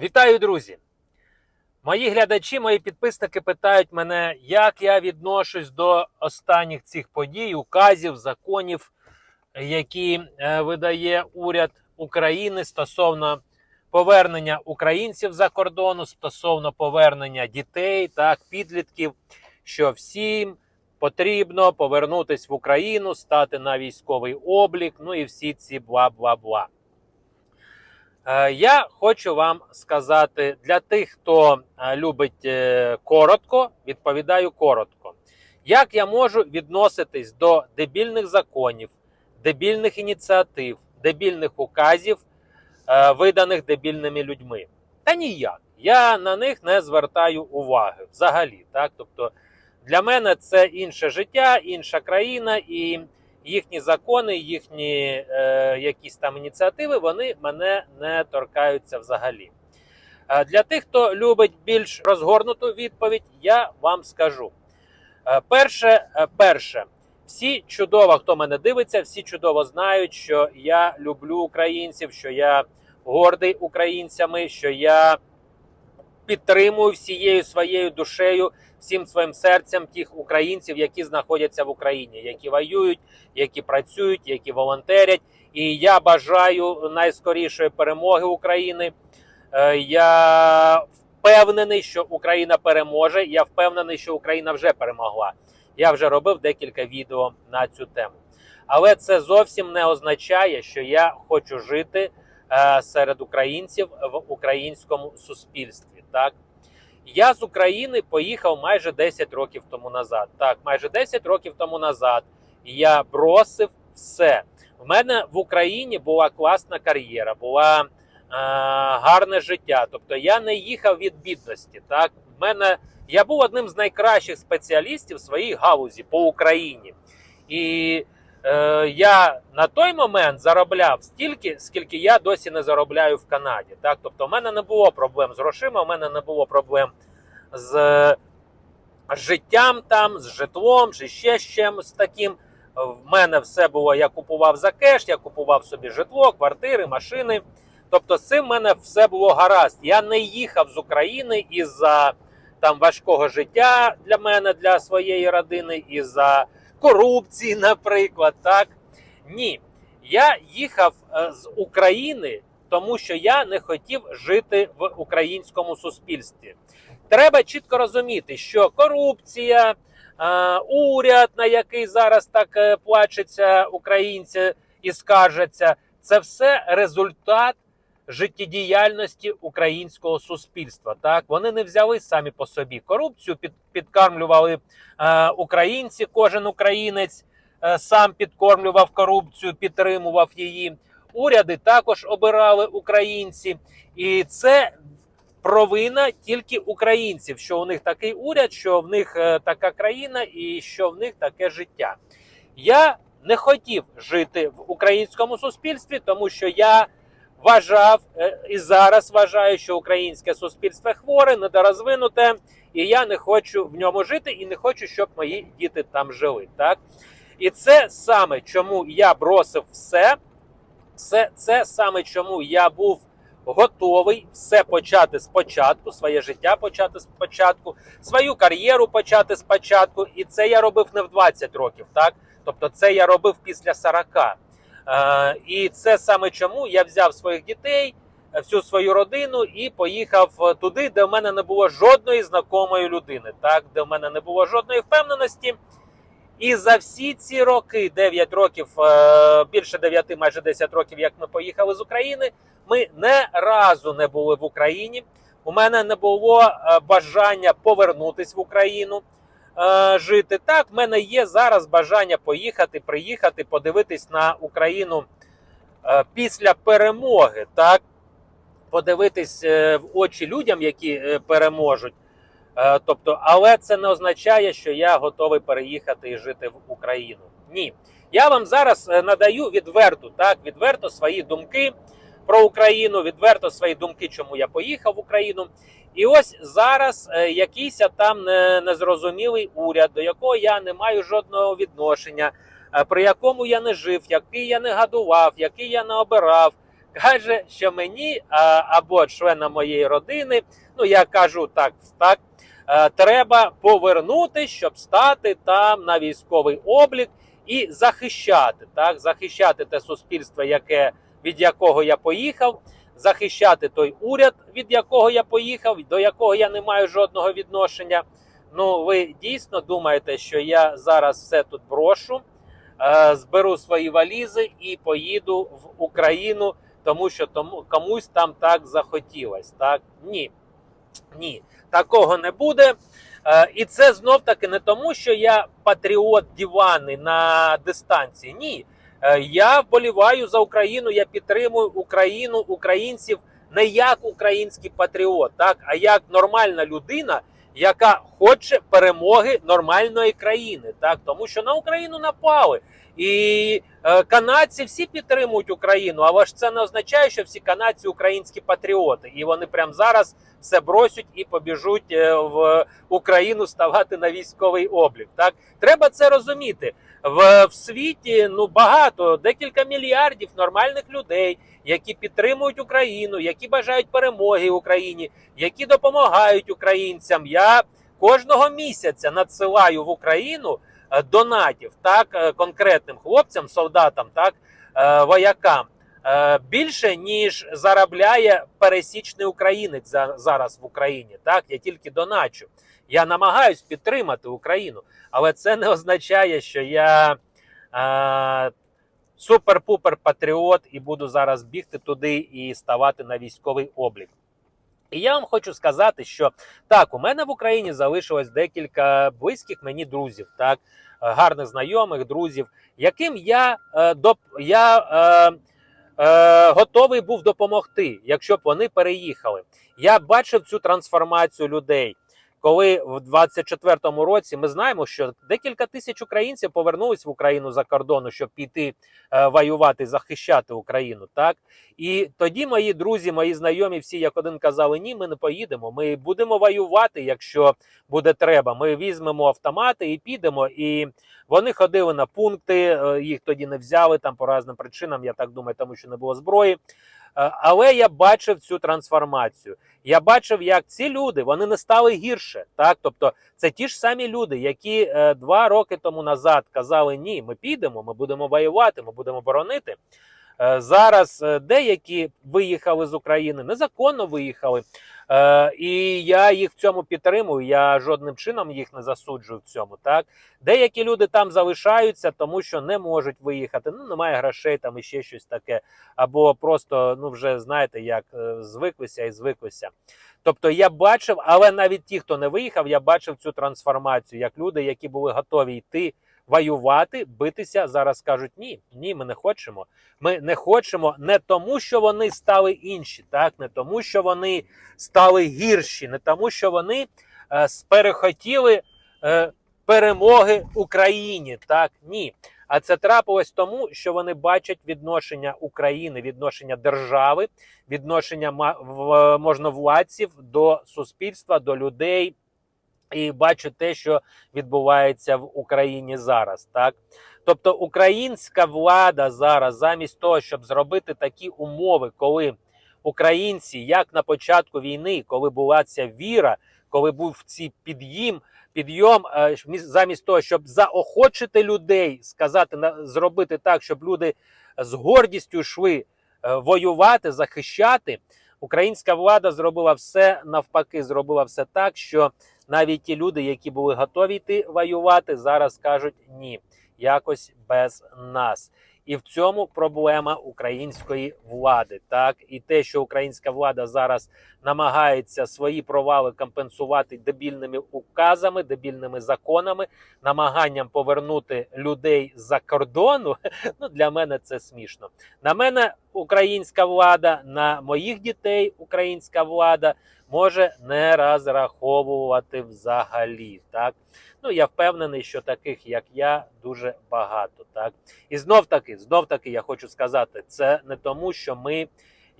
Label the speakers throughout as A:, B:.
A: Вітаю, друзі! Мої глядачі, мої підписники питають мене, як я відношусь до останніх цих подій, указів, законів, які е, видає уряд України стосовно повернення українців за кордону, стосовно повернення дітей, так, підлітків, що всім потрібно повернутися в Україну, стати на військовий облік, ну і всі ці бла-бла-бла. Е, Я хочу вам сказати для тих, хто е, любить е, коротко, відповідаю коротко. Як я можу відноситись до дебільних законів, дебільних ініціатив, дебільних указів, е, виданих дебільними людьми? Та ніяк. Я на них не звертаю уваги взагалі. Так? Тобто для мене це інше життя, інша країна, і їхні закони, їхні е, якісь там ініціативи, вони мене не торкаються взагалі. Е, для тих, хто любить більш розгорнуту відповідь, я вам скажу. Е, перше, е, перше, всі чудово, хто мене дивиться, всі чудово знають, що я люблю українців, що я гордий українцями, що я підтримую всією своєю душею, всім своїм серцем тих українців, які знаходяться в Україні, які воюють, які працюють, які волонтерять. І я бажаю найскорішої перемоги України. Е, Я впевнений, що Україна переможе. Я впевнений, що Україна вже перемогла. Я вже робив декілька відео на цю тему. Але це зовсім не означає, що я хочу жити е, серед українців в українському суспільстві. Так я з України поїхав майже 10 років тому назад. Так, майже 10 років тому назад я бросив все. В мене в Україні була класна кар'єра, була е, гарне життя. Тобто я не їхав від бідності. Так, в мене я був одним з найкращих спеціалістів в своїй галузі по Україні. І е, я на той момент заробляв стільки, скільки я досі не заробляю в Канаді. Так, тобто, в мене не було проблем з грошима, в мене не було проблем з е, життям там, з житлом, чи ще з чимось таким. В мене все було, я купував за кеш, я купував собі житло, квартири, машини. Тобто, з цим в мене все було гаразд. Я не їхав з України із-за там важкого життя для мене, для своєї родини, із-за корупції, наприклад. Так ні, я їхав е, з України, тому що я не хотів жити в українському суспільстві. Треба чітко розуміти, що корупція. Е, уряд, на який зараз так е, плачеться українці і скаржаться, це все результат життєдіяльності українського суспільства. Так вони не взяли самі по собі корупцію, під, підкармлювали е, українці. Кожен українець е, сам підкормлював корупцію, підтримував її. Уряди також обирали українці, і це провина тільки українців, що у них такий уряд, що в них е, така країна і що в них таке життя. Я не хотів жити в українському суспільстві, тому що я вважав е, і зараз вважаю, що українське суспільство хворе, недорозвинуте, і я не хочу в ньому жити, і не хочу, щоб мої діти там жили. Так? І це саме чому я бросив все. Це, це саме чому я був готовий все почати спочатку, своє життя почати спочатку, свою кар'єру почати спочатку. І це я робив не в 20 років, так? Тобто, це я робив після 40. Е, і це саме чому я взяв своїх дітей, всю свою родину і поїхав туди, де в мене не було жодної знакомої людини, так, де в мене не було жодної впевненості. І за всі ці роки, 9 років, е, більше 9, майже 10 років, як ми поїхали з України, ми не разу не були в Україні. У мене не було е, бажання повернутися в Україну е, жити. Так, в мене є зараз бажання поїхати, приїхати, подивитись на Україну е, після перемоги. Так, подивитись е, в очі людям, які е, переможуть. Е, Тобто, але це не означає, що я готовий переїхати і жити в Україну. Ні, я вам зараз е, надаю відверто, так відверто свої думки про Україну, відверто свої думки, чому я поїхав в Україну. І ось зараз е, якийсь там незрозумілий уряд, до якого я не маю жодного відношення, е, при якому я не жив, який я не гадував, який я не обирав. каже, що мені або членам моєї родини, ну я кажу так, так е, треба повернути, щоб стати там на військовий облік і захищати, так, захищати те суспільство, яке, від якого я поїхав, захищати той уряд, від якого я поїхав, до якого я не маю жодного відношення. Ну, ви дійсно думаєте, що я зараз все тут брошу, е, зберу свої валізи і поїду в Україну, тому що тому комусь там так захотілось. Так ні, ні, такого не буде. Е, і це знов таки не тому, що я патріот диваний на дистанції. Ні. Е, я вболіваю за Україну, я підтримую Україну, українців не як український патріот, так, а як нормальна людина, яка хоче перемоги нормальної країни, так тому що на Україну напали. І е, канадці всі підтримують Україну, але ж це не означає, що всі канадці українські патріоти, і вони прямо зараз все бросять і побіжуть е, в Україну ставати на військовий облік. Так треба це розуміти. В, в світі ну багато, декілька мільярдів нормальних людей, які підтримують Україну, які бажають перемоги Україні, які допомагають українцям. Я кожного місяця надсилаю в Україну е, донатів так е, конкретним хлопцям, солдатам, так е, воякам. Більше ніж заробляє пересічний українець за- зараз в Україні. Так я тільки доначу. Я намагаюсь підтримати Україну, але це не означає, що я е, супер-пупер патріот і буду зараз бігти туди і ставати на військовий облік. І я вам хочу сказати, що так, у мене в Україні залишилось декілька близьких мені друзів, так, е, гарних знайомих, друзів, яким я, е, доп, я е, е, готовий був допомогти, якщо б вони переїхали. Я бачив цю трансформацію людей. Коли в 24-му році ми знаємо, що декілька тисяч українців повернулись в Україну за кордону, щоб піти е, воювати, захищати Україну, так і тоді мої друзі, мої знайомі, всі як один казали: ні, ми не поїдемо. Ми будемо воювати, якщо буде треба. Ми візьмемо автомати і підемо. І вони ходили на пункти, е, їх тоді не взяли там по різним причинам. Я так думаю, тому що не було зброї. Е, Але я бачив цю трансформацію. Я бачив, як ці люди вони не стали гірше. Так, тобто, це ті ж самі люди, які е, два роки тому назад казали: ні, ми підемо, ми будемо воювати, ми будемо боронити. Е, Зараз е, деякі виїхали з України, незаконно виїхали. Е, і я їх в цьому підтримую. Я жодним чином їх не засуджую в цьому. Так деякі люди там залишаються, тому що не можуть виїхати. Ну немає грошей, там і ще щось таке, або просто ну вже знаєте, як звиклися і звиклися. Тобто я бачив, але навіть ті, хто не виїхав, я бачив цю трансформацію, як люди, які були готові йти воювати, битися, зараз кажуть: ні, ні, ми не хочемо. Ми не хочемо не тому, що вони стали інші, так не тому, що вони стали гірші, не тому, що вони е, перехотіли е, перемоги Україні. Так ні. А це трапилось тому, що вони бачать відношення України, відношення держави, відношення можновладців до суспільства, до людей, і бачать те, що відбувається в Україні зараз. Так, тобто українська влада зараз, замість того, щоб зробити такі умови, коли українці, як на початку війни, коли була ця віра, коли був цей під'їм, підйом, е, замість того, щоб заохочити людей, сказати зробити так, щоб люди з гордістю йшли е, воювати, захищати. Українська влада зробила все навпаки, зробила все так, що навіть ті люди, які були готові йти воювати, зараз кажуть ні, якось без нас. І в цьому проблема української влади. Так і те, що українська влада зараз намагається свої провали компенсувати дебільними указами, дебільними законами, намаганням повернути людей з-за кордону. Ну для мене це смішно. На мене українська влада, на моїх дітей українська влада може не розраховувати взагалі. Так ну я впевнений, що таких як я дуже багато. Так і знов таки, знов таки, я хочу сказати, це не тому, що ми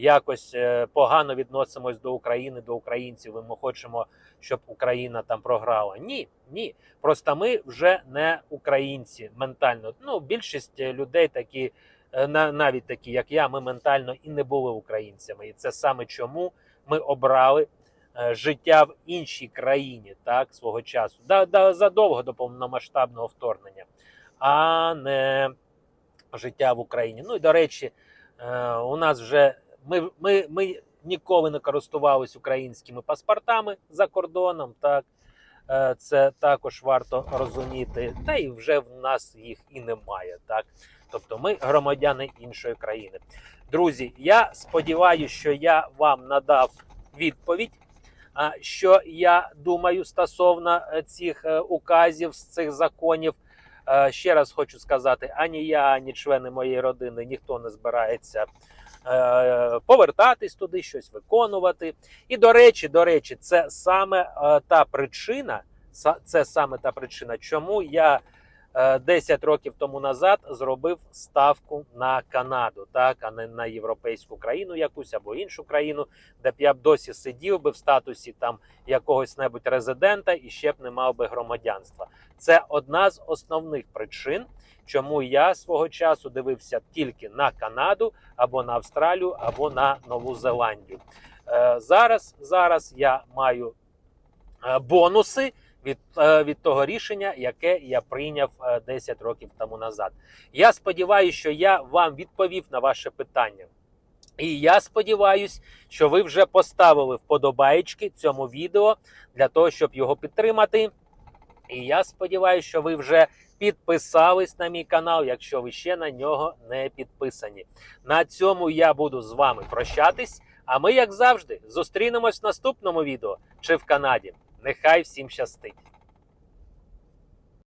A: якось е, погано відносимось до України, до українців. і Ми хочемо, щоб Україна там програла. Ні, ні. Просто ми вже не українці ментально. Ну, більшість людей такі е, на- навіть такі, як я, ми ментально і не були українцями. І це саме чому ми обрали е, життя в іншій країні, так, свого часу, да, да, задовго до повномасштабного вторгнення, а не життя в Україні. Ну і до речі, у нас вже ми, ми, ми ніколи не користувалися українськими паспортами за кордоном. Так Е, це також варто розуміти. Та і вже в нас їх і немає. Так, тобто ми громадяни іншої країни. Друзі, я сподіваюся, що я вам надав відповідь. Що я думаю стосовно е, цих е, указів, з цих законів. Ще раз хочу сказати: ані я, ані члени моєї родини ніхто не збирається повертатись туди, щось виконувати. І до речі, до речі, це саме е, та причина, це саме та причина, чому я е, 10 років тому назад зробив ставку на Канаду, так, а не на європейську країну якусь або іншу країну, де б я б досі сидів би в статусі там якогось небудь резидента і ще б не мав би громадянства. Це одна з основних причин, чому я свого часу дивився тільки на Канаду або на Австралію, або на Нову Зеландію. Е, зараз, зараз я маю е, бонуси від, е, від того рішення, яке я прийняв е, 10 років тому назад. Я сподіваюся, що я вам відповів на ваше питання. І я сподіваюся, що ви вже поставили вподобаєчки цьому відео для того, щоб його підтримати. І я сподіваюся, що ви вже підписались на мій канал, якщо ви ще на нього не підписані. На цьому я буду з вами прощатись. А ми, як завжди, зустрінемось в наступному відео чи в Канаді. Нехай всім щастить!